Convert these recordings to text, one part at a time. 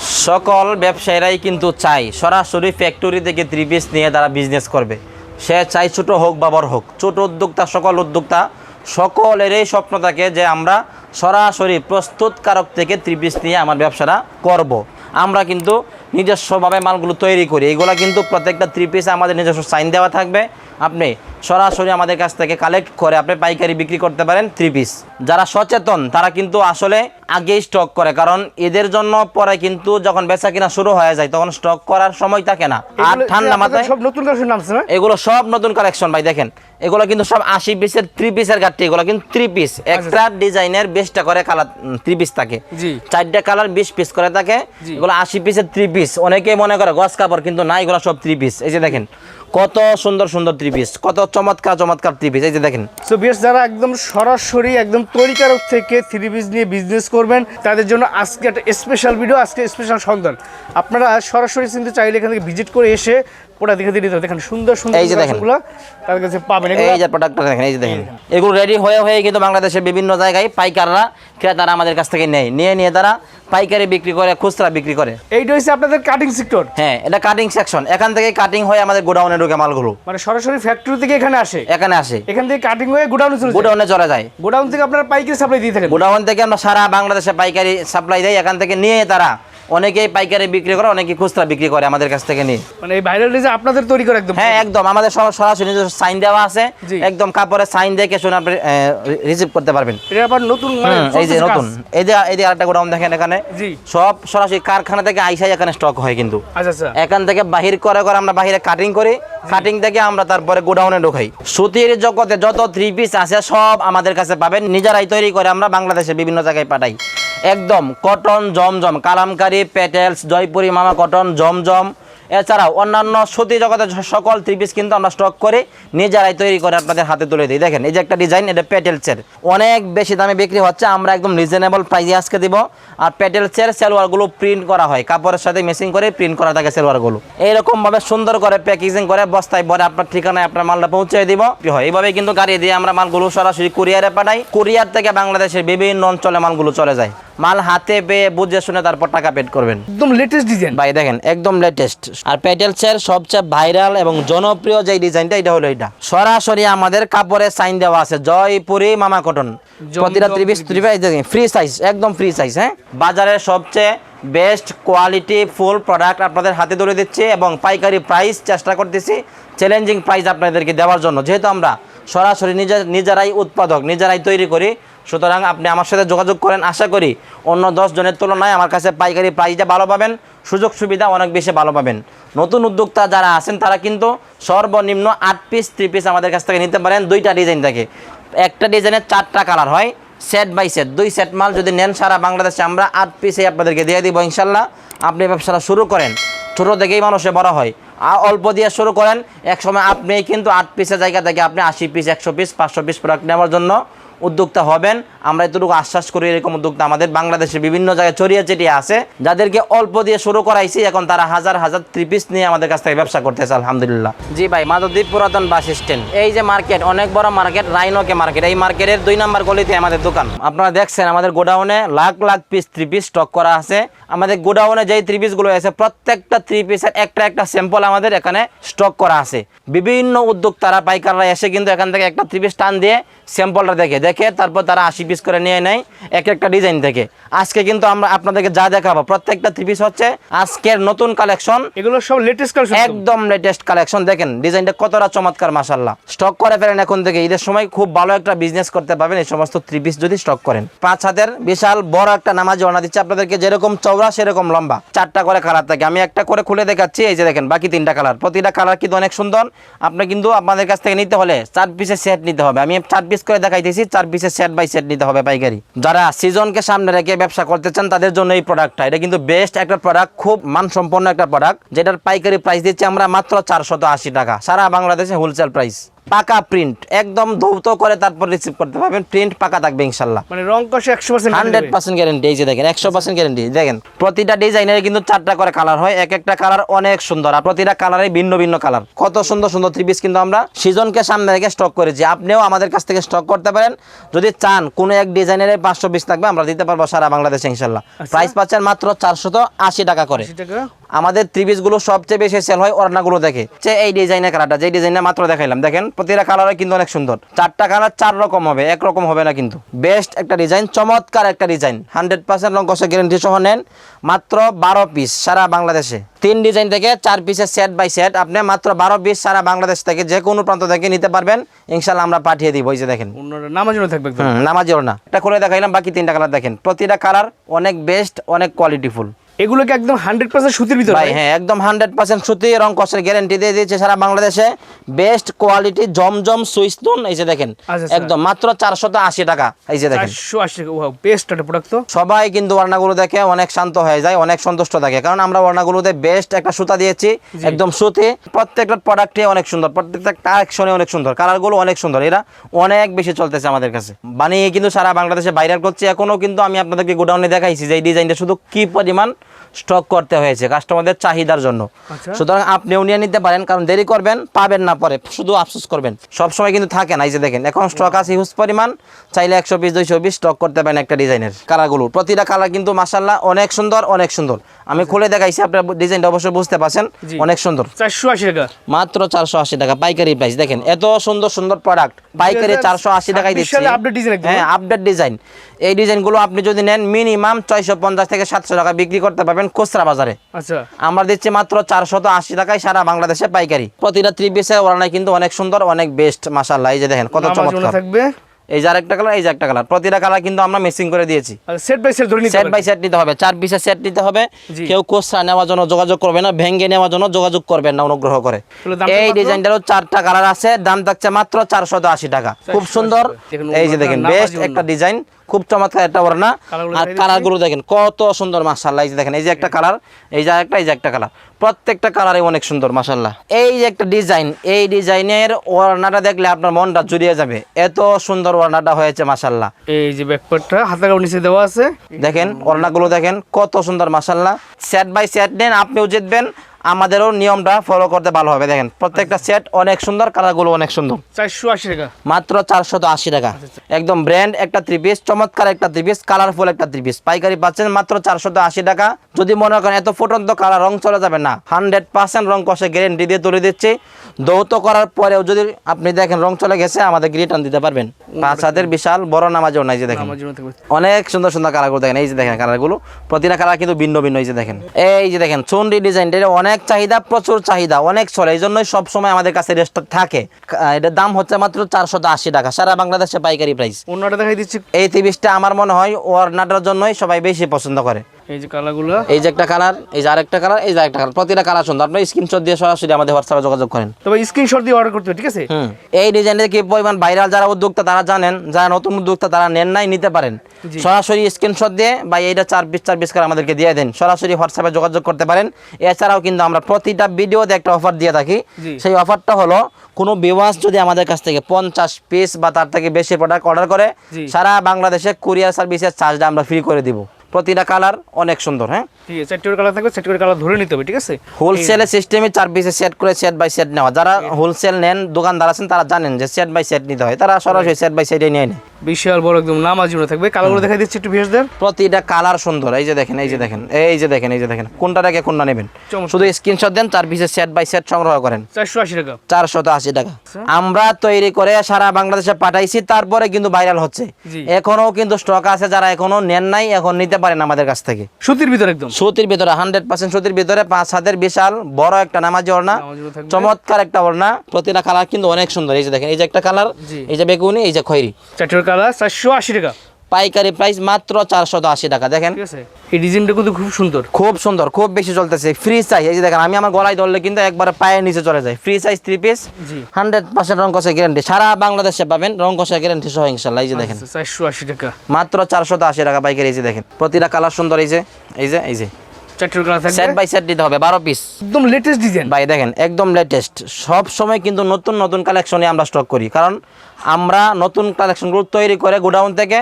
সকল ব্যবসায়ীরাই কিন্তু চাই সরাসরি ফ্যাক্টরি থেকে থ্রি পিস নিয়ে তারা বিজনেস করবে সে চাই ছোট হোক বা বড় হোক ছোট উদ্যোক্তা, সকল উদ্যোক্তা, সকলেরই স্বপ্ন থাকে যে আমরা সরাসরি প্রস্তুতকারক থেকে থ্রি পিস নিয়ে আমার ব্যবসাটা করব। আমরা কিন্তু নিজস্বভাবে মালগুলো তৈরি করি। এগুলো কিন্তু প্রত্যেকটা থ্রি পিসে আমাদের নিজস্ব সাইন দেওয়া থাকবে। আপনি সরাসরি আমাদের কাছ থেকে কালেক্ট করে আপনি পাইকারি বিক্রি করতে পারেন থ্রি পিস যারা সচেতন তারা কিন্তু আসলে আগেই স্টক করে কারণ এদের জন্য পরে কিন্তু যখন বেচা কিনা শুরু হয়ে যায় তখন স্টক করার সময় থাকে না। আর ঠান্ডা মাথায় সব নতুন কালেকশন নামছে এগুলো সব নতুন কালেকশন ভাই দেখেন। এগুলো কিন্তু সব আশি পিসের থ্রি পিসের গাড়ি এগুলো কিন্তু থ্রি পিস একটা ডিজাইনের বেশটা করে কালার থ্রি পিস থাকে। চারটা কালার বিশ পিস করে থাকে। এগুলো আশি পিসের থ্রি পিস অনেকেই মনে করে গস কাপড় কিন্তু না এগুলো সব থ্রি পিস এই যে দেখেন কত সুন্দর সুন্দর থ্রি পিস কত চমৎকার চমৎকার থ্রি পিস এই যে দেখেন। সো বিয়ার্স যারা একদম সরাসরি একদম তৈরিকারক থেকে থ্রি পিস নিয়ে বিজনেস করবেন তাদের জন্য আজকে একটা স্পেশাল ভিডিও আজকে স্পেশাল সন্ধান। আপনারা সরাসরি কিন্তু চাইলে এখান থেকে ভিজিট করে এসে ওটা দেখে হবে। দেখেন সুন্দর সুন্দর এই যে দেখেন। তাদের কাছে পাবেন। এই যে প্রোডাক্টটা দেখেন এই যে দেখেন। এগুলো রেডি হয়ে হয়ে কিন্তু বাংলাদেশের বিভিন্ন জায়গায় পাইকাররা ক্রেতারা আমাদের কাছ থেকে নেয়। নিয়ে নিয়ে তারা পাইকারি বিক্রি করে খুচরা বিক্রি করে। এইটা হচ্ছে আপনাদের কাটিং সেক্টর হ্যাঁ এটা কাটিং সেকশন এখান থেকে কাটিং হয়ে আমাদের গোডাউনে ঢুকে মালগুলো। মানে সরাসরি ফ্যাক্টরি থেকে এখানে আসে? এখানে আসে। এখান থেকে কাটিং হয়ে গোডাউনে চলে গোডাউনে চলে যায়। গোডাউন থেকে আপনারা পাইকারি সাপ্লাই দিয়ে থাকেন? গোডাউন থেকে আমরা সারা বাংলাদেশে পাইকারি সাপ্লাই দেয় এখান থেকে নিয়ে তারা অনেকেই পাইকারি বিক্রি করে অনেকেই খুচরা বিক্রি করে আমাদের কাছ থেকে নিয়ে। মানে এই ভাইরাল ডিজাইন আপনাদের তৈরি করে একদম? হ্যাঁ একদম। আমাদের সরাসরি নিজস্ব সাইন দেওয়া আছে। একদম কাপড়ে সাইন দেখে শুনে আপনি রিসিভ করতে পারবেন। এটা আবার নতুন মানে এই যে নতুন। এই যে এই যে আরেকটা গোডাউন দেখেন এখানে। জি। সব সরাসরি কারখানা থেকে আইসাই এখানে স্টক হয় কিন্তু। আচ্ছা আচ্ছা। এখান থেকে বাহির করে করে আমরা বাহিরে কাটিং করি। কাটিং থেকে আমরা তারপরে গোডাউনে ঢোকাই। সুতির জগতে যত থ্রি পিস আছে সব আমাদের কাছে পাবেন। নিজেরাই তৈরি করে আমরা বাংলাদেশের বিভিন্ন জায়গায় পাঠাই। একদম কটন জমজম কালামকারি পেটেলস, জয়পুরি মামা কটন জমজম, এছাড়াও অন্যান্য সুতি জগতের সকল থ্রি পিস কিন্তু আমরা স্টক করে, নিজেরাই তৈরি করে আপনাদের হাতে তুলে দিই। দেখেন, এই যে একটা ডিজাইন এটা পেটেলসের। অনেক বেশি দামে বিক্রি হচ্ছে, আমরা একদম রিজনেবল প্রাইসে আজকে দিব। আর পেটেলসের সেলোয়ারগুলো প্রিন্ট করা হয়, কাপড়ের সাথে মেশিং করে প্রিন্ট করা থাকে সেলোয়ারগুলো। এইরকমভাবে সুন্দর করে প্যাকেজিং করে বস্তায় ভরে আপনার ঠিকানায় আপনার মালটা পৌঁছে দিব। এইভাবে কিন্তু গাড়ি দিয়ে আমরা মালগুলো সরাসরি কুরিয়ারে পাঠাই। কুরিয়ার থেকে বাংলাদেশের বিভিন্ন অঞ্চলে মালগুলো চলে যায়। মাল হাতে পেয়ে বুঝে শুনে তারপর টাকা পেড করবেন। একদম লেটেস্ট ডিজাইন ভাই দেখেন একদম লেটেস্ট আর প্যাটেলসের সবচেয়ে ভাইরাল এবং জনপ্রিয় যে ডিজাইনটা এটা হলো এটা। সরাসরি আমাদের কাপড়ে সাইন দেওয়া আছে জয়পুরি মামা কটন। প্রতিটা ত্রিশ ত্রিশ ফ্রি সাইজ একদম ফ্রি সাইজ হ্যাঁ? বাজারের সবচেয়ে বেস্ট কোয়ালিটি ফুল প্রোডাক্ট আপনাদের হাতে ধরে দিচ্ছি এবং পাইকারি প্রাইস চেষ্টা করতেছি চ্যালেঞ্জিং প্রাইস আপনাদেরকে দেওয়ার জন্য। যেহেতু আমরা সরাসরি নিজের নিজেরাই উৎপাদক নিজেরাই তৈরি করি সুতরাং আপনি আমার সাথে যোগাযোগ করেন। আশা করি অন্য দশ জনের তুলনায় আমার কাছে পাইকারি প্রাইসটা ভালো পাবেন, সুযোগ সুবিধা অনেক বেশি ভালো পাবেন। নতুন উদ্যোক্তা যারা আছেন, তারা কিন্তু সর্বনিম্ন আট পিস থ্রি পিস আমাদের কাছ থেকে নিতে পারেন। দুইটা ডিজাইন থাকে। একটা ডিজাইনের চারটা কালার হয় সেট বাই সেট দুই সেট মাল যদি নেন সারা বাংলাদেশে, আমরা আট পিসে আপনাদেরকে দিয়ে দিব ইনশাল্লাহ। আপনি ব্যবসাটা শুরু করেন। ছোটো থেকেই মানুষে বড় হয়। আর অল্প দিয়ে শুরু করেন। এক সময় আপনি কিন্তু আট পিসের জায়গা থেকে আপনি আশি পিস একশো পিস পাঁচশো পিস প্রোডাক্ট নেওয়ার জন্য উদ্যোক্তা হবেন। আমরা এতটুকু আশ্বাস করি এরকম উদ্যোক্তা আমাদের বাংলাদেশের বিভিন্ন জায়গায় ছড়িয়ে ছিটিয়ে আছে। যাদেরকে অল্প দিয়ে শুরু করাইছি এখন তারা হাজার হাজার ত্রিপিস নিয়ে আমাদের কাছ থেকে ব্যবসা করতেছে আলহামদুলিল্লাহ। জি ভাই মাধবদ্বীপ পুরাতন বাস স্ট্যান্ড এই যে মার্কেট অনেক বড় মার্কেট রাইনোকে মার্কেট। এই মার্কেটের দুই নাম্বার গলিতে আমাদের দোকান। আপনারা দেখছেন আমাদের গোডাউনে lakh lakh piece three piece stock করা আছে। আমাদের গোডাউনে যেই থ্রি পিসগুলো আছে প্রত্যেকটা থ্রি পিসের একটা একটা স্যাম্পল আমাদের এখানে স্টক করা আছে। বিভিন্ন উদ্যোক্তারা পাইকাররা এসে কিন্তু এখান থেকে একটা ত্রিপিস টান দিয়ে স্যাম্পলটা দেখে। দেখে তারপর তারা আশি পিস করে নিয়ে নেয় এক একটা ডিজাইন থেকে। আজকে কিন্তু আমরা আপনাদেরকে যা দেখাবো প্রত্যেকটা থ্রি পিস হচ্ছে আজকের নতুন কালেকশন এগুলো সব লেটেস্ট কালেকশন একদম লেটেস্ট কালেকশন দেখেন ডিজাইনটা কতটা চমৎকার মাসাল্লাহ স্টক করে ফেলেন এখন থেকে ঈদের সময় খুব ভালো একটা বিজনেস করতে পারবেন এই সমস্ত থ্রি পিস যদি স্টক করেন। পাঁচ হাতের বিশাল বড় একটা নামাজি ওনা দিচ্ছে আপনাদেরকে যেরকম চৌড়া সেরকম লম্বা। চারটা করে কালার থাকে আমি একটা করে খুলে দেখাচ্ছি এই যে দেখেন বাকি তিনটা কালার প্রতিটা কালার কিন্তু অনেক সুন্দর আপনি কিন্তু আপনাদের কাছ থেকে নিতে হলে চার পিসের সেট নিতে হবে। আমি চার পিস করে দেখাইতেছি চার পিসের সেট বাই সেট নিতে হবে পাইকারি। যারা সিজনকে সামনে রেখে ব্যবসা করতে চান তাদের জন্য এই প্রোডাক্টটা এটা কিন্তু বেস্ট একটা প্রোডাক্ট খুব মানসম্পন্ন একটা প্রোডাক্ট যেটার পাইকারি প্রাইস দিচ্ছি আমরা মাত্র চারশত আশি টাকা। সারা বাংলাদেশে হোলসেল প্রাইস পাকা প্রিন্ট একদম ধৌত করে তারপর রিসিভ করতে পারবেন। প্রিন্ট পাকা থাকবে ইনশাল্লাহ। মানে রং কষে একশো পার্সেন্ট হান্ড্রেড পার্সেন্ট গ্যারেন্টি এই যে দেখেন একশো পার্সেন্ট গ্যারেন্টি দেখেন প্রতিটা ডিজাইনের কিন্তু চারটা করে কালার হয় এক একটা কালার অনেক সুন্দর আর প্রতিটা কালারে ভিন্ন ভিন্ন কালার কত সুন্দর সুন্দর থ্রি পিস কিন্তু আমরা সিজনকে সামনে রেখে স্টক করেছি। আপনিও আমাদের কাছ থেকে স্টক করতে পারেন। যদি চান কোনো এক ডিজাইনের পাঁচশো পিস থাকবে আমরা দিতে পারব সারা বাংলাদেশে ইনশাল্লাহ। প্রাইস পাচ্ছেন মাত্র চারশত আশি টাকা করে। আমাদের ত্রিপিসগুলো সবচেয়ে বেশি সেল হয় ওড়নাগুলো দেখে। যে এই ডিজাইনের কালারটা যে ডিজাইনটা মাত্র দেখাইলাম দেখেন প্রতিটা কালারে কিন্তু অনেক সুন্দর। চারটা কালার চার রকম হবে এক রকম হবে না কিন্তু। বেস্ট একটা ডিজাইন চমৎকার একটা ডিজাইন হান্ড্রেড পার্সেন্ট রং কষে গ্যারেন্টি সহ নেন মাত্র বারো পিস সারা বাংলাদেশে। তিন ডিজাইন থেকে চার পিসের সেট বাই সেট আপনি মাত্র বারো পিস সারা বাংলাদেশ থেকে যে কোনো প্রান্ত থেকে নিতে পারবেন। ইনশাল্লাহ আমরা পাঠিয়ে দিব এই যে দেখেন। জন্য থাকবে নামাজিও না। এটা খুলে দেখাইলাম বাকি তিনটা কালার দেখেন। প্রতিটা কালার অনেক বেস্ট অনেক কোয়ালিটিফুল এগুলোকে একদম হান্ড্রেড পার্সেন্ট সুতির ভিতরে ভাই হ্যাঁ একদম হান্ড্রেড পার্সেন্ট সুতি রং কষের গ্যারেন্টি দিয়ে দিয়েছে সারা বাংলাদেশে। বেস্ট কোয়ালিটি জমজম সুইস্তুন এই যে দেখেন আচ্ছা, আচ্ছা। একদম মাত্র চারশত আশি টাকা এই যে দেখেন। চারশো আশি টাকা ওয়াও বেস্ট একটা প্রোডাক্ট তো। সবাই কিন্তু ওড়নাগুলো দেখে অনেক শান্ত হয়ে যায় অনেক সন্তুষ্ট থাকে কারণ আমরা ওড়নাগুলোতে বেস্ট একটা সুতা দিয়েছি একদম সুতি। প্রত্যেকটা প্রোডাক্টে অনেক সুন্দর প্রত্যেকটা কালেকশনে অনেক সুন্দর কালারগুলো অনেক সুন্দর এরা অনেক বেশি চলতেছে আমাদের কাছে। বানিয়ে কিন্তু সারা বাংলাদেশে ভাইরাল করছে এখনও কিন্তু আমি আপনাদেরকে গোডাউনে দেখাইছি যে এই ডিজাইনটা শুধু কি পরিমাণ স্টক করতে হয়েছে কাস্টমারদের চাহিদার জন্য। আচ্ছা। সুতরাং আপনিও নিয়ে নিতে পারেন কারণ দেরি করবেন পাবেন না পরে শুধু আফসোস করবেন। সব সময় কিন্তু থাকে না এই যে দেখেন এখন স্টক আছে হিউজ পরিমাণ চাইলে একশো পিস দুইশো পিস স্টক করতে পারেন একটা ডিজাইনের কালারগুলো। প্রতিটা কালার কিন্তু মাসাল্লাহ অনেক সুন্দর অনেক সুন্দর। আমি খুলে দেখাইছি আপনার ডিজাইনটা অবশ্যই বুঝতে পারছেন অনেক সুন্দর। চারশো আশি টাকা। মাত্র চারশো আশি টাকা পাইকারি প্রাইস দেখেন এত সুন্দর সুন্দর প্রোডাক্ট পাইকারি চারশো আশি টাকায় 2026 দিচ্ছি। হ্যাঁ আপডেট ডিজাইন এই ডিজাইনগুলো আপনি যদি নেন মিনিমাম ছয়শো পঞ্চাশ থেকে সাতশো টাকা বিক্রি করতে পারবেন খুচরা বাজারে। আচ্ছা। আমরা দিচ্ছি মাত্র চারশত আশি টাকায় সারা বাংলাদেশে পাইকারি। প্রতিটা থ্রি পিসের ওড়নায় কিন্তু অনেক সুন্দর অনেক বেস্ট মাসাল্লাহ এই যে দেখেন কত চমৎকার। থাকবে। এই যে আরেকটা কালার এই যে একটা কালার প্রতিটা কালার কিন্তু আমরা মেসিং করে দিয়েছি। সেট বাই সেট ধরে নিতে সেট বাই সেট নিতে হবে। চার পিসের সেট নিতে হবে। কেউ কোসরা নেওয়ার জন্য যোগাযোগ করবে না ভেঙ্গে নেওয়ার জন্য যোগাযোগ করবেন না অনুগ্রহ করে। এই? ডিজাইনটারও চারটা কালার আছে। দাম থাকছে মাত্র চারশত আশি টাকা। খুব সুন্দর। এই যে দেখেন বেস্ট একটা ডিজাইন। খুব চমৎকার একটা ওড়না। আর কালারগুলো দেখেন কত সুন্দর মাশাল্লাহ এই যে দেখেন এই যে একটা কালার এই যে একটা এই যে একটা কালার। প্রত্যেকটা কালারে অনেক সুন্দর মাশাল্লাহ এই যে একটা ডিজাইন এই ডিজাইনের ওড়নাটা দেখলে আপনার মনটা জুড়িয়ে যাবে। এত সুন্দর ওড়নাটা হয়েছে মাশাল্লাহ এই যে ব্যাকপার্টটা হাতা নিচে দেওয়া আছে। দেখেন ওড়নাগুলো দেখেন কত সুন্দর মাসাল্লাহ সেট বাই সেট নেন আপনিও জিতবেন। আমাদেরও নিয়মটা ফলো করতে ভালো হবে দেখেন। প্রত্যেকটা সেট অনেক সুন্দর কালারগুলো অনেক সুন্দর। চারশো আশি টাকা। মাত্র চারশত আশি টাকা। একদম ব্র্যান্ড একটা থ্রি পিস চমৎকার একটা থ্রি পিস কালারফুল একটা থ্রি পিস পাইকারি পাচ্ছেন মাত্র চারশত আশি টাকা। যদি মনে করেন এত ফুটন্ত কালার রং চলে যাবে না। হান্ড্রেড পার্সেন্ট রং কষে গ্যারেন্টি দিয়ে তুলে দিচ্ছি। দৌত করার পরেও যদি আপনি দেখেন রং চলে গেছে আমাদের রিটার্ন দিতে পারবেন। পাঁচ হাতের বিশাল বড় নামাজও নাই যে দেখেন। অনেক সুন্দর সুন্দর কালারগুলো দেখেন। এই যে দেখেন কালারগুলো প্রতিটা কালার কিন্তু ভিন্ন ভিন্ন এই যে দেখেন। এই যে দেখেন চুনরি ডিজাইনটা এটা অনেক চাহিদা প্রচুর চাহিদা অনেক চলে এই জন্যই সবসময় আমাদের কাছে রেস্টক থাকে। এটার দাম হচ্ছে মাত্র চারশো আশি টাকা সারা বাংলাদেশে পাইকারি প্রাইস অন্যটা দেখাই দিচ্ছি। এই টিভিসটা আমার মনে হয় ওয়ার্নাটার জন্যই সবাই বেশি পছন্দ করে। এই যে কালারগুলো। এই যে একটা কালার এই যে আরেকটা কালার এই যে আরেকটা কালার। প্রতিটা কালার সুন্দর। আপনি স্ক্রিনশট দিয়ে সরাসরি আমাদের হোয়াটসঅ্যাপে যোগাযোগ করেন। তবে স্ক্রিনশট দিয়ে অর্ডার করতে ঠিক আছে? এই ডিজাইনের কি পরিমাণ ভাইরাল যারা উদ্যোক্তা তারা জানেন। যারা নতুন উদ্যোক্তা তারা নেন নাই নিতে পারেন। সরাসরি স্ক্রিনশট দিয়ে বা এইটা চার পিস চার পিস করে আমাদেরকে দিয়ে দেন। সরাসরি হোয়াটসঅ্যাপে যোগাযোগ করতে পারেন। এছাড়াও কিন্তু আমরা প্রতিটা ভিডিওতে একটা অফার দিয়ে থাকি। সেই অফারটা হলো কোনো বিওয়াস যদি আমাদের কাছ থেকে পঞ্চাশ পিস বা তার থেকে বেশি প্রোডাক্ট অর্ডার করে সারা বাংলাদেশে কুরিয়ার সার্ভিসের চার্জটা আমরা ফ্রি করে দিব। প্রতিটা কালার অনেক সুন্দর হ্যাঁ? ঠিক আছে চারটে কালার থাকবে চারটে কালার ধরে নিতে হবে ঠিক আছে? হোলসেলের সিস্টেমে চার পিসে সেট করে সেট বাই সেট নেওয়া। যারা হোলসেল নেন দোকানদার আছেন তারা জানেন যে সেট বাই সেট নিতে হয়। তারা সরাসরি সেট বাই সেটে নিয়ে নেয়। বিশাল বড় একদম নামাজ জন্য থাকবে কালারগুলো দেখাই দিচ্ছি একটু ভিউয়ারদের প্রতিটা কালার সুন্দর। এই যে দেখেন এই যে দেখেন এই যে দেখেন এই যে দেখেন। কোনটা রেখে কোনটা নেবেন? শুধু স্ক্রিনশট দেন চার পিসের সেট বাই সেট সংগ্রহ করেন। টাকা। টাকা। আমরা তৈরি করে সারা বাংলাদেশে পাঠাইছি তারপরে কিন্তু ভাইরাল হচ্ছে। এখনও কিন্তু স্টক আছে যারা এখনও নেন নাই এখন নিতে পারেন আমাদের কাছ থেকে। সুতির ভিতর একদম। সুতির ভিতরে হান্ড্রেড পার্সেন্ট সতির ভিতরে পাঁচ হাতের বিশাল বড় একটা নামাজি ওড়না। চমৎকার একটা ওড়না প্রতিটা কালার কিন্তু অনেক সুন্দর এই যে দেখেন এই যে একটা কালার। এই যে বেগুনি এই যে খয়েরি চারটির কালার চারশো আশি টাকা পাইকারি প্রাইস মাত্র চারশো আশি টাকা দেখেন। এই ডিজাইনটা কিন্তু খুব সুন্দর। খুব সুন্দর খুব বেশি চলতেছে। ফ্রি সাইজ এই যে দেখেন আমি আমার গলায় ধরলে কিন্তু একবার পায়ের নিচে চলে যায়। Free size three piece hundred percent রং কষা গ্যারান্টি সারা বাংলাদেশে পাবেন রং কষা গ্যারান্টি সহ ইনশাল্লাহ এই যে দেখেন। চারশো আশি টাকা। মাত্র চারশত আশি টাকা পাইকারি এই যে দেখেন। প্রতিটা কালার সুন্দর এই যে এই যে এই যে। চারটি কালার সেট বাই সেট নিতে হবে বারো পিস একদম লেটেস্ট ডিজাইন ভাই দেখেন একদম লেটেস্ট সব সময় কিন্তু নতুন নতুন কালেকশনে আমরা স্টক করি। কারণ আমরা নতুন কালেকশনগুলো তৈরি করে গোডাউন থেকে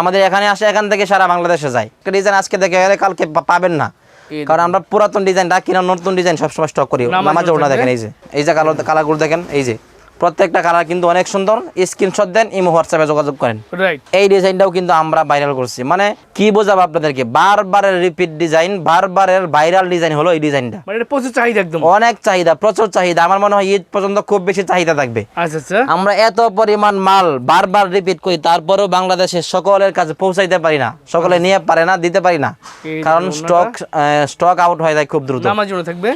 আমাদের এখানে আসে এখান থেকে সারা বাংলাদেশে যায়। ডিজাইন আজকে দেখে গেলে কালকে পাবেন না। কারণ আমরা পুরাতন ডিজাইন রাখি না নতুন ডিজাইন সবসময় স্টক করি। নামাজ দেখেন এই যে এই যে কালার কালারগুলো দেখেন এই যে। প্রত্যেকটা কালার কিন্তু অনেক সুন্দর। স্ক্রিনশট দেন ইমো হোয়াটসঅ্যাপে যোগাযোগ করেন। রাইট এই ডিজাইনটাও কিন্তু আমরা ভাইরাল করছি। মানে কি বোঝাবো আপনাদেরকে? বারবারের রিপিট ডিজাইন বারবারের ভাইরাল ডিজাইন হলো এই ডিজাইনটা মানে প্রচুর চাহিদা একদম। অনেক চাহিদা প্রচুর চাহিদা। আমার মনে হয় ঈদ পর্যন্ত খুব বেশি চাহিদা থাকবে। আচ্ছা আচ্ছা। আমরা এত পরিমাণ মাল বারবার রিপিট করি তারপরেও বাংলাদেশের সকলের কাছে পৌঁছাইতে পারি না। সকলে নিয়ে পারে না দিতে পারি না। কারণ স্টক স্টক আউট হয়ে যায় খুব দ্রুত। থাকবে।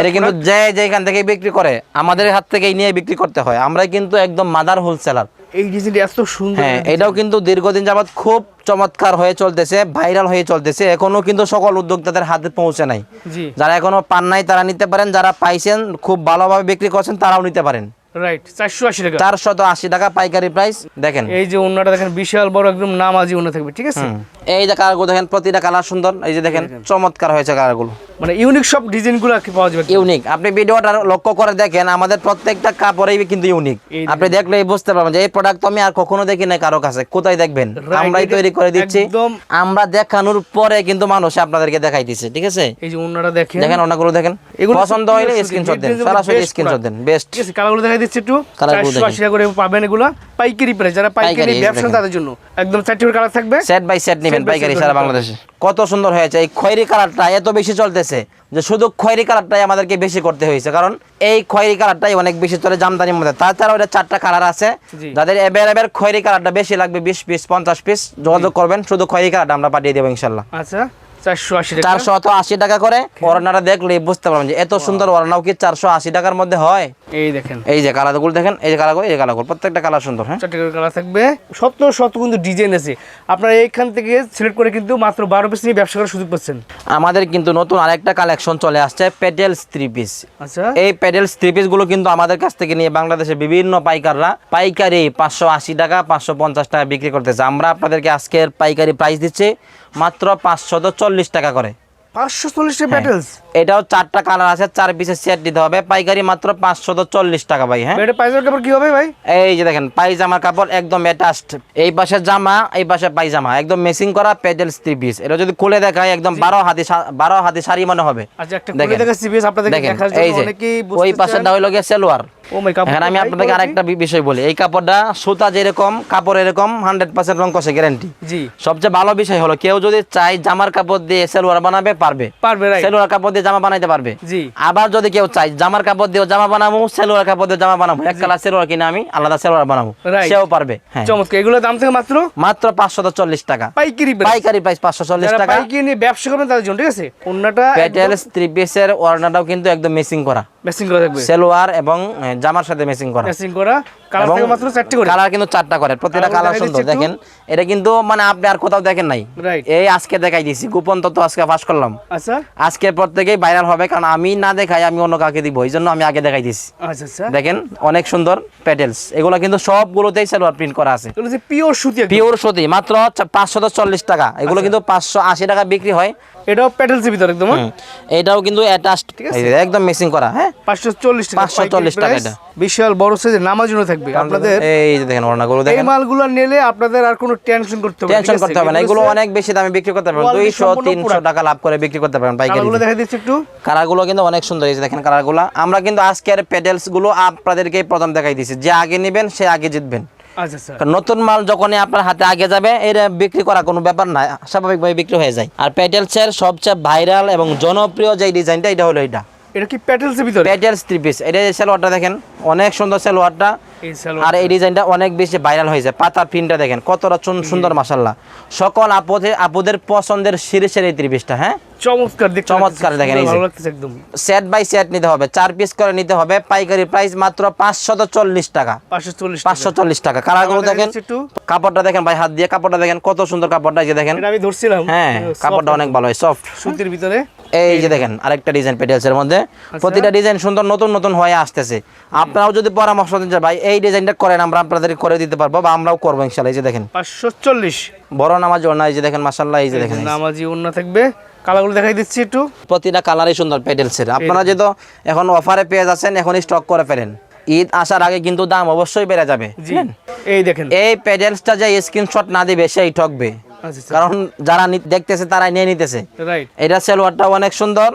এটা কিন্তু যে যেখান থেকে বিক্রি করে আমাদের হাত থেকেই নিয়ে বিক্রি করতে হয়। আমরা কিন্তু একদম মাদার হোলসেলার এই ডিজাইনটা এত সুন্দর হ্যাঁ এটাও কিন্তু দীর্ঘদিন যাবত খুব চমৎকার হয়ে চলতেছে ভাইরাল হয়ে চলতেছে। এখনও কিন্তু সকল উদ্যোক্তাদের হাতে পৌঁছে নাই। যারা এখনও পান নাই তারা নিতে পারেন। যারা পাইছেন খুব ভালোভাবে বিক্রি করছেন তারাও নিতে পারেন। রাইট চারশো আশি টাকা। চারশত আশি টাকা পাইকারি প্রাইস দেখেন। এই যে দেখেন বিশাল বড় একদম নামাজি থাকবে ঠিক আছে? এই যে কালারগুলো দেখেন প্রতিটা কালার সুন্দর। এই যে দেখেন চমৎকার হয়েছে কালারগুলো। মানে ইউনিক সব ডিজাইনগুলো কি পাওয়া যাবে ইউনিক আপনি ভিডিওটা লক্ষ্য করে দেখেন আমাদের প্রত্যেকটা কাপড়েই কিন্তু ইউনিক আপনি দেখলেই বুঝতে পারবেন যে এই প্রোডাক্ট আমি আর কখনো দেখি না কারও কাছে। কোথায় দেখবেন? আমরাই তৈরি করে দিচ্ছি। একদম- আমরা দেখানোর পরে কিন্তু মানুষ আপনাদেরকে দেখাই দিচ্ছে ঠিক আছে? এই যে অন্যটা দেখেন। দেখেন দেখেন। এগুলো পছন্দ pure স্ক্রিনশট দেন। সরাসরি স্ক্রিনশট দেন বেস্ট ঠিক আছে কালারগুলো দেখা দিচ্ছি একটু চারশো আশি টাকা করে পাবেন এগুলো। পাইকারি প্রাইস যারা পাইকারি পাইকারি, এই যে ব্যবসা তাদের জন্য। একদম চারটি কালার থাকবে। সেট বাই সেট নেবেন পাইকারি সারা বাংলাদেশে। কত সুন্দর হয়েছে। এই খয়েরি কালারটা এত বেশি চলতেছে যে শুধু খয়েরি কালারটাই আমাদেরকে বেশি করতে হয়েছে। কারণ এই খয়েরি কালারটাই অনেক বেশি চলে জামদানির মধ্যে। তাছাড়াও এটা চারটা কালার আছে। যাদের অ্যাভেলেবেল খয়েরি কালারটা বেশি লাগবে বিশ পিস পঞ্চাশ পিস যোগাযোগ করবেন। শুধু খয়েরি কালারটা আমরা পাঠিয়ে দেবো ইনশাল্লাহ। আচ্ছা। চারশো টাকা। আশি টাকা করে ওড়নাটা দেখলে বুঝতে পারবেন যে এত সুন্দর ওড়নাও কি চারশো আশি টাকার মধ্যে হয়? এই দেখেন। এই যে কালারগুলো দেখেন এই যে কালারগুলো এই যে কালারগুলো প্রত্যেকটা কালার সুন্দর হ্যাঁ? চারটি কালার থাকবে। শত শত কিন্তু ডিজাইন আছে। আপনারা এইখান থেকে সিলেক্ট করে কিন্তু মাত্র বারো পিস নিয়ে ব্যবসা করার সুযোগ পাচ্ছেন। আমাদের কিন্তু নতুন আরেকটা কালেকশন চলে আসছে পেটেলস থ্রি পিস আচ্ছা। এই প্যাডেলস থ্রি পিসগুলো কিন্তু আমাদের কাছ থেকে নিয়ে বাংলাদেশের বিভিন্ন পাইকাররা পাইকারি পাঁচশো আশি টাকা পাঁচশো পঞ্চাশ টাকা বিক্রি করতেছে। আমরা আপনাদেরকে আজকের পাইকারি প্রাইস দিচ্ছি মাত্র পাঁচশত চল্লিশ টাকা করে। পাঁচশো হ্যাঁ। প্যাটেলস এটাও চারটা কালার আছে চার পিসের সেট দিতে হবে। পাইকারি মাত্র পাঁচশত চল্লিশ টাকা ভাই হ্যাঁ। এটা কাপড় কি হবে ভাই? এই যে দেখেন পায়জামার কাপড় একদম অ্যাটাচড এই পাশে জামা এই পাশে পায়জামা একদম মেসিং করা প্যাডেলস থ্রি পিস এটা যদি খুলে দেখায় একদম বারো হাতি বারো হাতি শাড়ি মনে হবে। আচ্ছা দেখেন। এই যে ওই পাশেটা হইল গিয়ে সেলোয়ার। এখানে আমি আপনাদেরকে আরেকটা বিষয় বলি। এই কাপড়টা সুতা যেরকম কাপড় এরকম হান্ড্রেড পার্সেন্ট রং কষে গ্যারান্টি জি। সবচেয়ে ভালো বিষয় হলো কেউ যদি চাই জামার কাপড় দিয়ে সেলোয়ার বানাবে পারবে। পারবে সেলোয়ার কাপড় দিয়ে জামা বানাইতে পারবে। জি। আবার যদি কেউ চাই জামার কাপড় দিয়ে জামা বানাবো সেলোয়ার কাপড় দিয়ে জামা বানাবো। এক কালার সেলোয়ার কিনে আমি আলাদা সেলোয়ার বানাবো। সেও পারবে হ্যাঁ। চমৎকার। এগুলোর দাম থেকে মাত্র? মাত্র পাঁচশত চল্লিশ টাকা। পাইকারি পাইকারি প্রাইস পাঁচশো চল্লিশ টাকা। পাইকারি নিয়ে ব্যবসা করবেন তাদের জন্য ঠিক আছে? অন্যটা প্যাটেলস থ্রি পিসের কিন্তু একদম মেসিং করা। মেসিং করা থাকবে। সেলোয়ার এবং জামার সাথে মেসিং করা। মেসিং করা। কালার এবং থেকে মাত্র চারটি করে। কালার কিন্তু চারটা করে প্রতিটা কালার সুন্দর দেখেন। এটা কিন্তু মানে আপনি আর কোথাও দেখেন নাই। এই আজকে দেখাই দিছি গোপন তত্ত্ব আজকে ফাঁস করলাম। আচ্ছা। আজকের পর ভাইরাল হবে কারণ আমি না দেখাই আমি অন্য কাউকে দিব এই জন্য আমি আগে দেখাই দিছি। আচ্ছা দেখেন অনেক সুন্দর প্যাটেলস এগুলো কিন্তু সবগুলোতেই সালোয়ার প্রিন্ট করা আছে। পিওর সুতি পিওর সুতি মাত্র পাঁচশো চল্লিশ টাকা। এগুলো আচ্ছা। কিন্তু পাঁচশো আশি টাকা বিক্রি হয়। এটাও প্যাটেলসের ভিতরে একদম হ্যাঁ? এটাও কিন্তু একদম মেসিং করা হ্যাঁ? পাঁচশো চল্লিশ 540 পাইকারি টাকা এটা। বিশাল বড় সাইজের নামার জন্য থাকবে আপনাদের এই যে দেখেন ওড়নাগুলো এই মালগুলো নিলে আপনাদের আর কোনো টেনশন করতে হবে না, টেনশন করতে হবে না। এগুলো অনেক বেশি দামে বিক্রি করতে পারবেন। Quality দুইশো সম্পূর্ণ তিনশো পুরা। টাকা লাভ করে বিক্রি করতে পারবেন পাইকারি কালারগুলো দেখা দিচ্ছি একটু। কালারগুলো কিন্তু অনেক সুন্দর এই যে দেখেন কালারগুলো। আমরা কিন্তু আজকের প্যাডেলসগুলো আপনাদেরকে প্রথম দেখাই দিছি। যে আগে নেবেন সে আগে জিতবেন। আচ্ছা আচ্ছা। নতুন মাল যখনই আপনার হাতে আগে যাবে এটা বিক্রি করা কোনো ব্যাপার না। স্বাভাবিকভাবে বিক্রি হয়ে যায়। আর প্যাটেলসের সবচেয়ে ভাইরাল এবং জনপ্রিয় যে ডিজাইনটা এটা হলো এটা। এটা কি প্যাটেলসের ভিতরে? প্যাটেলস থ্রি পিস এটা সালোয়ারটা দেখেন অনেক সুন্দর সালোয়ারটা। আর এই ডিজাইনটা অনেক বেশি ভাইরাল হয়েছে পাতার প্রিন্টটা দেখেন কতটা সুন্দর মাসাল্লাহ সকল আপুদের আপুদের পছন্দের সিরিজের এই ত্রিপিসটা হ্যাঁ? চমৎকার চমৎকার দেখেন। একদম। সেট বাই সেট নিতে হবে চার পিস করে নিতে হবে পাইকারি প্রাইস মাত্র পাঁচশত চল্লিশ টাকা। পাঁচশো চল্লিশ টাকা। কালারগুলো দেখা দেখেন কাপড়টা দেখেন ভাই হাত দিয়ে কাপড়টা দেখেন কত সুন্দর কাপড়টা দেখেন। এটা আমি ধরছিলাম। হ্যাঁ কাপড়টা অনেক ভালো হয় সফট সুতির ভিতরে। এই যে দেখেন আরেকটা ডিজাইন পেটেলসের মধ্যে। আচ্ছা। প্রতিটা ডিজাইন সুন্দর নতুন নতুন হয়ে আসতেছে। আপনারাও যদি পরামর্শ দিন ভাই এই ডিজাইনটা করেন আমরা আপনাদের করে দিতে পারব বা আমরাও করব ইনশাল্লাহ। এই যে দেখেন। পাঁচশো চল্লিশ। বড় নামাজ ওড়না এই যে দেখেন মাসাল্লাহ এই যে দেখেন। নামাজি অন্য থাকবে। কালারগুলো দেখাই দিচ্ছি একটু। প্রতিটা কালারই সুন্দর পেটেলসের। আপনারা যেহেতু এখন অফারে পেয়ে যাচ্ছেন এখনই স্টক করে ফেলেন। ঈদ আসার আগে কিন্তু দাম অবশ্যই বেড়ে যাবে। জি। এই দেখেন। এই পেডেলসটা যে স্ক্রিনশট না দিবে সেই ঠকবে। কারণ যারা দেখতেছে তারাই নিয়ে নিতেছে। রাইট এটা সেলোয়ারটা অনেক সুন্দর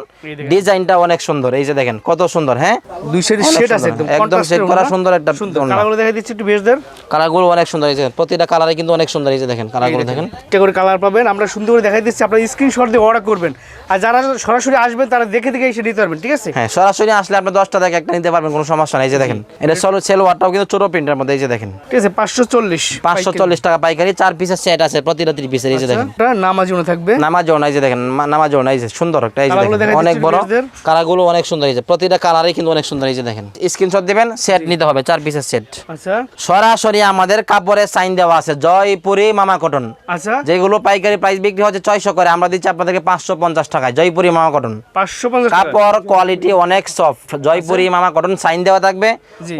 ডিজাইনটা অনেক সুন্দর। এই যে দেখেন কত সুন্দর হ্যাঁ? দুই সেট আছে একদম। এর করা সুন্দর একটা কালারগুলো দেখাই দিচ্ছি একটু বেশদের কালারগুলো অনেক সুন্দর এই যে প্রতিটা কালারে কিন্তু অনেক সুন্দর এই যে দেখেন কালারগুলো দেখেন একটা করে কালার পাবেন। আমরা সুন্দর করে দেখাই দিচ্ছি আপনারা স্ক্রিনশট দিয়ে অর্ডার করবেন। আর যারা সরাসরি আসবেন তারা দেখে দেখে এসে নিতে পারবেন ঠিক আছে? হ্যাঁ সরাসরি আসলে আপনি দশটা থেকে একটা নিতে পারবেন কোনো সমস্যা নেই এই যে দেখেন। এটা সলো সেলোয়ারটাও কিন্তু ছোট প্রিন্টের মধ্যে এই যে দেখেন। ঠিক আছে পাঁচশো চল্লিশ পাঁচশো চল্লিশ টাকা পাইকারি চার পিসের সেট আছে প্রতিটা পিসের এই যে দেখেন। নামাজ উনো থাকবে? নামাজ জোন এই যে দেখেন নামাজ জোন এই যে সুন্দর একটা এই যে দেখেন অনেক বড়। কালারগুলো অনেক সুন্দর এই যে প্রতিটা কালারই কিন্তু অনেক সুন্দর এই যে দেখেন। স্ক্রিনশট দিবেন সেট নিতে হবে চার পিসের সেট আচ্ছা। সরাসরি আমাদের কাপড়ের সাইন দেওয়া আছে জয়পুরি মামা কটন। আচ্ছা। যেগুলো পাইকারি প্রাইস বিক্রি হচ্ছে ছয়শো করে আমরা দিচ্ছি আপনাদেরকে পাঁচশো পঞ্চাশ টাকায় জয়পুরি মামা কটন। কাপড় কোয়ালিটি অনেক সফট জয়পুরি মামা কটন সাইন দেওয়া থাকবে।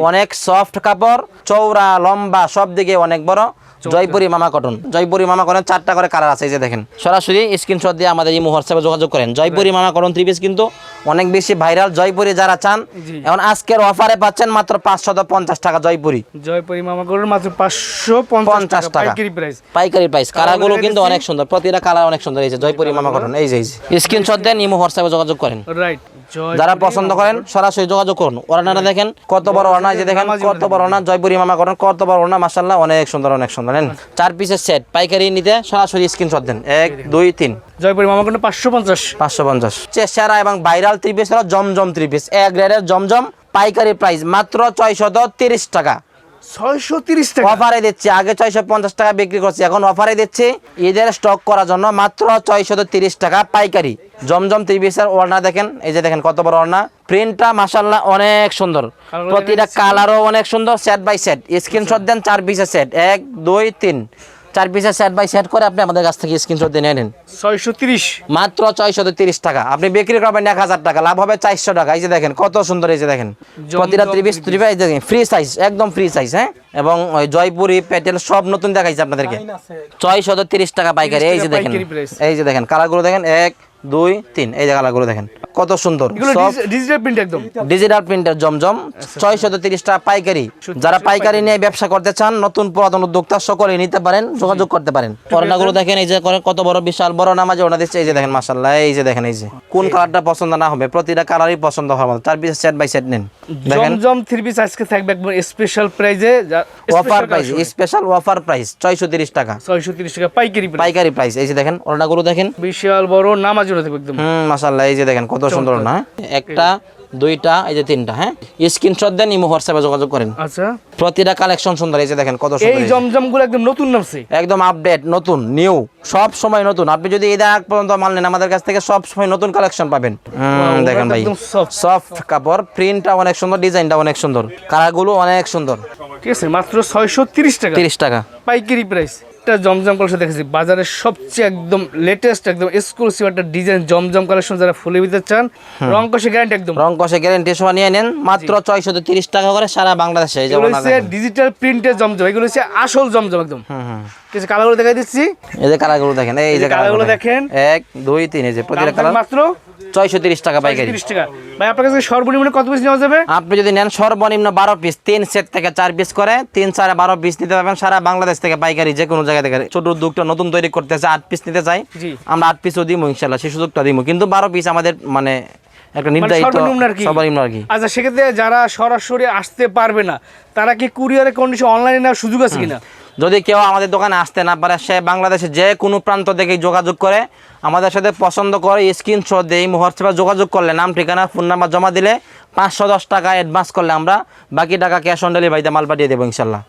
অনেক সফট কাপড় চৌড়া লম্বা সব দিকে অনেক বড়। জয়পুরি মামা কটন। জয়পুরি মামা কটন চারটা করে কালার আছে এই যে দেখেন। সরাসরি স্ক্রিনশট দিয়ে আমাদের এই হোয়াটসঅ্যাপে যোগাযোগ করেন। জয়পুরি মামা কটন থ্রি পিস কিন্তু অনেক বেশি ভাইরাল জয়পুরি যারা চান এখন আজকের অফারে পাচ্ছেন মাত্র পাঁচশত পঞ্চাশ টাকা জয়পুরি জয়পুরি মামা করুন মাত্র পাঁচশো পঞ্চাশ টাকা পাইকারি প্রাইস পাইকারি প্রাইস কালারগুলো কিন্তু অনেক সুন্দর। প্রতিটা কালার অনেক সুন্দর। এই যে জয়পুরি মামা কটন। এই যে স্ক্রিনশট দেন ইমো হোয়াটসঅ্যাপে যোগাযোগ করেন। রাইট যারা পছন্দ করেন সরাসরি যোগাযোগ করুন। ওরানাটা দেখেন কত বড় ওরানা যে দেখেন কত বড় ওনা জয়পুরি মামা করেন কত বড় ওনা মাসাল্লাহ অনেক সুন্দর অনেক সুন্দর। নেন চার পিসের সেট পাইকারি নিতে সরাসরি স্ক্রিনশট দেন। এক দুই তিন। জয়পুরি মামা করুন পাঁচশো পঞ্চাশ। পাঁচশো পঞ্চাশ। সেরা এবং ভাইরাল থ্রি পিস হলো জমজম থ্রি পিস এক গ্রেডের জমজম পাইকারি প্রাইস মাত্র ছয়শত তিরিশ টাকা। ছয়শো তিরিশ টাকা। অফারে দিচ্ছে আগে ছয়শো পঞ্চাশ টাকা বিক্রি করছে এখন অফারে দিচ্ছে। এদের স্টক করার জন্য মাত্র ছয়শত তিরিশ টাকা পাইকারি। জমজম থ্রি ওড়না দেখেন এই যে দেখেন কত বড় ওড়না। প্রিন্টটা মাসাল্লাহ অনেক সুন্দর। প্রতিটা কালারও অনেক সুন্দর সেট বাই সেট স্ক্রিনশট দেন চার পিসের সেট এক দুই তিন। চার পিসের সেট বাই সেট করে আপনি আমাদের কাছ থেকে স্ক্রিনশট দিয়ে নিয়ে নিন। ছয়শো তিরিশ। মাত্র ছয়শো তিরিশ টাকা। আপনি বিক্রি করবেন এক হাজার টাকা লাভ হবে চারশো টাকা। এই যে দেখেন কত সুন্দর এই যে দেখেন। প্রতিটা ত্রিশ ত্রিশ এই দেখেন ফ্রি সাইজ একদম ফ্রি সাইজ হ্যাঁ? এবং ওই জয়পুরি প্যাটেল সব নতুন দেখাইছে আপনাদেরকে। ছয়শত তিরিশ টাকা পাইকারি এই যে দেখেন। এই যে দেখেন কালারগুলো দেখেন এক দুই তিন। এই যে কালারগুলো দেখেন কত সুন্দর। ডিজিটাল প্রিন্ট একদম। ডিজিটাল প্রিন্টার জমজম ছয়শত তিরিশ টাকা পাইকারি। যারা পাইকারি নিয়ে ব্যবসা করতে চান নতুন পুরাতন উদ্যোক্তা সকলে নিতে পারেন যোগাযোগ করতে পারেন। করোনাগুলো দেখেন এই যে করে কত বড় বিশাল বড় নামাজে ওনা দিচ্ছে এই যে দেখেন মাসাল্লাহ এই যে দেখেন এই যে। কোন কালারটা পছন্দ না হবে প্রতিটা কালারই পছন্দ হবে চার পিস সেট বাই সেট নেন। জমজম থ্রি পিস আজকে থাকবে একবার স্পেশাল প্রাইজে offer price special offer price ছয়শো তিরিশ টাকা। ছয়শো তিরিশ টাকা পাইকারি পাইকারি প্রাইস এই যে দেখেন ওনাগুলো দেখেন। বিশাল বড় নামাজ থাকবে একদম। হুম মাসাল্লাহ এই যে দেখেন কত সুন্দর না? একটা দুইটা এই যে তিনটা হ্যাঁ? স্ক্রিনশট দেন ইমো হোয়াটসঅ্যাপে যোগাযোগ করেন। আচ্ছা। প্রতিটা কালেকশন সুন্দর এই যে দেখেন কত সুন্দর এই জমজমগুলো একদম নতুন নামছে। একদম আপডেট নতুন নিউ সব সময় নতুন। আপনি যদি ঈদের আগ পর্যন্ত মাল নেন আমাদের কাছ থেকে সব সময় নতুন কালেকশন পাবেন। দেখেন ভাই। সফট কাপড় প্রিন্টটা অনেক সুন্দর ডিজাইনটা অনেক সুন্দর। কালারগুলো অনেক সুন্দর। ঠিক আছে মাত্র ছয়শো তিরিশ টাকা। তিরিশ টাকা। পাইকারি প্রাইস এটা জমজম কালেকশন দেখেছি। বাজারের সবচেয়ে একদম লেটেস্ট একদম এক্সক্লুসিভ একটা ডিজাইন জমজম কালেকশন যারা ফুলে দিতে চান রং কষে গ্যারান্টি একদম। রং কষে গ্যারান্টি সময় নিয়ে নেন মাত্র ছয়শো তিরিশ টাকা করে সারা বাংলাদেশে ডিজিটাল প্রিন্টের জমজম এগুলো হচ্ছে আসল জমজম একদম। হুম, হুম। ঠিক আছে কালারগুলো দেখাই দিচ্ছি। এই যে কালারগুলো দেখেন এই যে কালারগুলো কালারগুলো দেখেন। এক দুই তিন এই যে প্রতিটা কালার। মাত্র ছয়শো তিরিশ টাকা পাইকারি। টাকা। ভাই আপনার কাছে সর্বনিম্ন কত পিস নেওয়া যাবে? আপনি যদি নেন সর্বনিম্ন বারো পিস তিন সেট থেকে চার পিস করে তিন সাড়ে বারো পিস নিতে পারবেন। সারা বাংলাদেশ থেকে পাইকারি যে কোনো জায়গা থেকে। ছোট উদ্যোগটা নতুন তৈরি করতেছে আট পিস নিতে চাই আমরা আট পিসও দিব ইনশাল্লাহ সেই সুযোগটা দিব কিন্তু বারো পিস আমাদের মানে একটা মানে নির্ধারিত সর্বনিম্ন আর কি। আচ্ছা সেক্ষেত্রে যারা সরাসরি আসতে পারবে না তারা কি কুরিয়ারের কন্ডিশন অনলাইনে নেওয়ার সুযোগ আছে কিনা? যদি কেউ আমাদের দোকানে আসতে না পারে, সে বাংলাদেশে যে কোনো প্রান্ত থেকে যোগাযোগ করে, আমাদের সাথে পছন্দ করে স্ক্রিনশট দিয়ে এই হোয়াটসঅ্যাপে যোগাযোগ করলে, নাম, ঠিকানা ফোন নাম্বার জমা দিলে পাঁচশো দশ টাকা অ্যাডভান্স করলে আমরা বাকি টাকা ক্যাশ অন ডেলিভারিতে মাল পাঠিয়ে দেবো ইনশাল্লাহ।